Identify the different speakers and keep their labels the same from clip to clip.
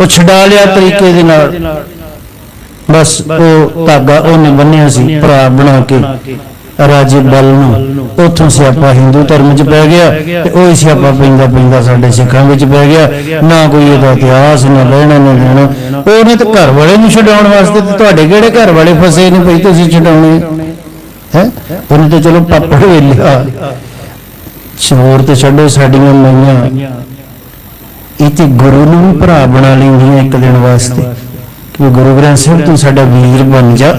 Speaker 1: ਉਹ ਛਡਾ ਲਿਆ ਤਰੀਕੇ ਦੇ ਨਾਲ। ਬਸ ਉਹ ਧਾਗਾ ਉਹਨੇ ਬੰਨਿਆ ਸੀ, ਭਰਾ ਬਣਾ ਕੇ। ਰਾਜੇ ਬਲ ਨੂੰ। ਉੱਥੋਂ ਸਿਆਪਾ ਹਿੰਦੂ ਧਰਮ 'ਚ ਪੈ ਗਿਆ ਤੇ ਉਹ ਸਿਆਪਾ ਪੈਂਦਾ ਪੈਂਦਾ ਸਾਡੇ ਸਿੱਖਾਂ ਵਿੱਚ ਪੈ ਗਿਆ। ਨਾ ਕੋਈ ਇਹਦਾ ਇਤਿਹਾਸ, ਨਾ ਲੈਣਾ, ਨਾ ਦੇਣਾ। ਉਹਨੇ ਤੇ ਘਰ ਵਾਲੇ ਨੂੰ ਛਡਾਉਣ ਵਾਸਤੇ ਤੇ ਤੁਹਾਡੇ ਕਿਹੜੇ ਘਰ ਵਾਲੇ ਫਸੇ ਨੇ ਭਈ ਤੁਸੀਂ ਛਡਾਉਣੇ? ਹੈ? ਉਹਨੇ ਤੇ ਚਲੋ ਪਾਪੜ ਵੇਲਿਆ। ਸ਼ੋਰ ਤੇ ਛੱਡੋ ਸਾਡੀਆਂ ਮਈਆਂ ਇਹ ਤੇ ਗੁਰੂ ਨੂੰ ਵੀ ਭਰਾ ਬਣਾ ਲੈਂਦੀਆਂ ਇੱਕ ਦਿਨ ਵਾਸਤੇ। ਕਿ ਗੁਰੂ ਗ੍ਰੰਥ ਸਾਹਿਬ ਤੂੰ ਸਾਡਾ ਵੀਰ ਬਣ ਜਾ,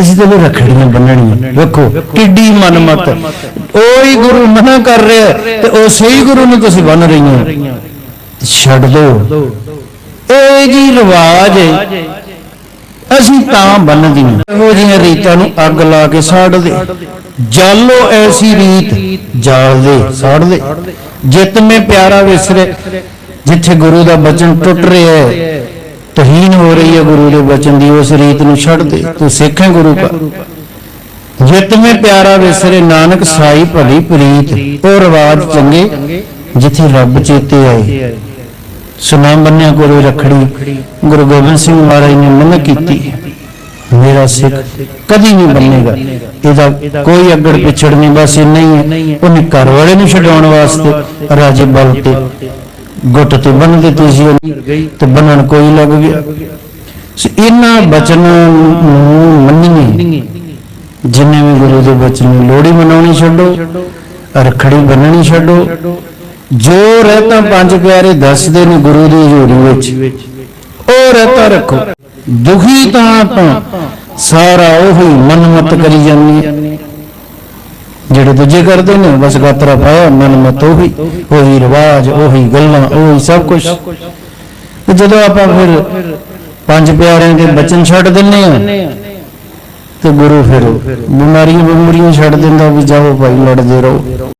Speaker 1: ਅਸੀਂ ਤੈਨੂੰ ਰੱਖੜੀਆਂ ਬੰਨਣੀਆਂ। ਵੇਖੋ, ਕਿੱਡੀ ਮਨਮਤ। ਉਹੀ ਗੁਰੂ ਮਨਾ ਕਰ ਰਿਹਾ ਤੇ ਉਹ ਸਹੀ ਗੁਰੂ ਨੂੰ ਤੁਸੀਂ ਬੰਨ ਰਹੀਆਂ। ਛੱਡ ਦੋ। ਇਹ ਜੀ ਰਿਵਾਜ ਹੈ। ਅਸੀਂ ਤਾਂ ਬੰਨਦੀਆਂ। ਇਹੋ ਜਿਹੀਆਂ ਰੀਤਾਂ ਨੂੰ ਅੱਗ ਲਾ ਕੇ ਸਾੜ ਦੇ। ਜਾਲੋ ਐਸੀ ਰੀਤ, ਜਾਲ ਦੇ, ਸਾੜ ਦੇ। ਜਿਤ ਮੇ ਪਿਆਰਾ ਵਿਸਰੇ। ਜਿੱਥੇ ਗੁਰੂ ਦਾ ਬਚਨ ਟੁੱਟ ਰਿਹਾ ਹੈ ਤਹੀਨ ਹੋ ਰਹੀ ਹੈ ਗੁਰੂ ਦੇ ਬਚਨ ਦੀ, ਉਸ ਰੀਤ ਨੂੰ ਛੱਡ ਦੇ। ਤੂੰ ਸਿੱਖ ਹੈ ਗੁਰੂ ਦਾ ਜਿਤ ਮੇ ਪਿਆਰਾ ਵਿਸਰੇ, ਨਾਨਕ ਸਾਈ ਭਲੀ ਪ੍ਰੀਤ, ਉਹ ਰਿਵਾਜ ਚੰਗੇ, ਜਿੱਥੇ ਰੱਬ ਚੇਤੇ ਆਏ। ਸੁਨਾਮ ਬੰਨਿਆ ਕੋਲੇ ਰਖੜੀ, ਗੁਰੂ ਗੋਬਿੰਦ ਸਿੰਘ ਮਹਾਰਾਜ ਨੇ ਮਨਾ ਕੀਤੀ। ਮੇਰਾ ਸਿੱਖ ਕਦੀ ਨਹੀਂ ਬੰਨੇਗਾ ਇਹਦਾ ਕੋਈ ਅੱਗੜ ਪਿਛੜ ਨਹੀਂ, ਬਸ ਇੰਨਾ ਹੀ ਹੈ। ਉਹਨੇ ਘਰ ਵਾਲੇ ਨੂੰ ਛਡਾਉਣ ਵਾਸਤੇ, ਰਾਜੇ ਬਲ ਤੇ ਗੁੱਟ ਤੇ ਬੰਨ ਦਿੱਤੀ ਸੀ ਉਹਨੇ, ਤੇ ਬੰਨਣ ਕੋਈ ਲੱਗ ਗਿਆ ਸੋ ਇਹਨਾਂ ਬਚਨਾਂ ਨੂੰ ਮੰਨੀਏ ਜਿੰਨੇ ਵੀ ਗੁਰੂ ਦੇ ਬਚਨ ਨੂੰ ਲੋਹੜੀ ਮਨਾਉਣੀ ਛੱਡੋ ਰਖੜੀ ਬੰਨਣੀ ਛੱਡੋ ਜੋ ਰਹਿਤਾ ਪੰਜ ਪਿਆਰੇ ਦੱਸਦੇ ਨੇ ਗੁਰੂ ਦੀ ਹਜ਼ੂਰੀ ਵਿੱਚ ਉਹ ਰਹਿਤਾ ਰੱਖੋ ਦੁਖੀ ਤਾਂ ਆਪਾਂ ਸਾਰਾ ਉਹੀ ਮਨਮਤ ਕਰੀ ਜਾਂਦੀ ਹਾਂ। ਜਿਹੜੇ ਦੂਜੇ ਕਰਦੇ ਨੇ, ਬਸ ਗਾਤਰਾ ਪਾਇਆ, ਮਨ ਮਨਮਤ ਉਹੀ ਉਹੀ ਰਿਵਾਜ, ਉਹੀ ਗੱਲਾਂ, ਉਹੀ ਸਭ ਕੁਝ ਤੇ ਜਦੋਂ ਆਪਾਂ ਫਿਰ ਪੰਜ ਪਿਆਰਿਆਂ ਦੇ ਬਚਨ ਛੱਡ ਦਿੰਨੇ ਆ ਤੇ ਗੁਰੂ ਫਿਰ ਬਿਮਾਰੀਆਂ ਬਿਮਾਰੀਆਂ ਛੱਡ ਦਿੰਦਾ ਵੀ ਜਾਓ ਭਾਈ, ਲੜਦੇ ਰਹੋ।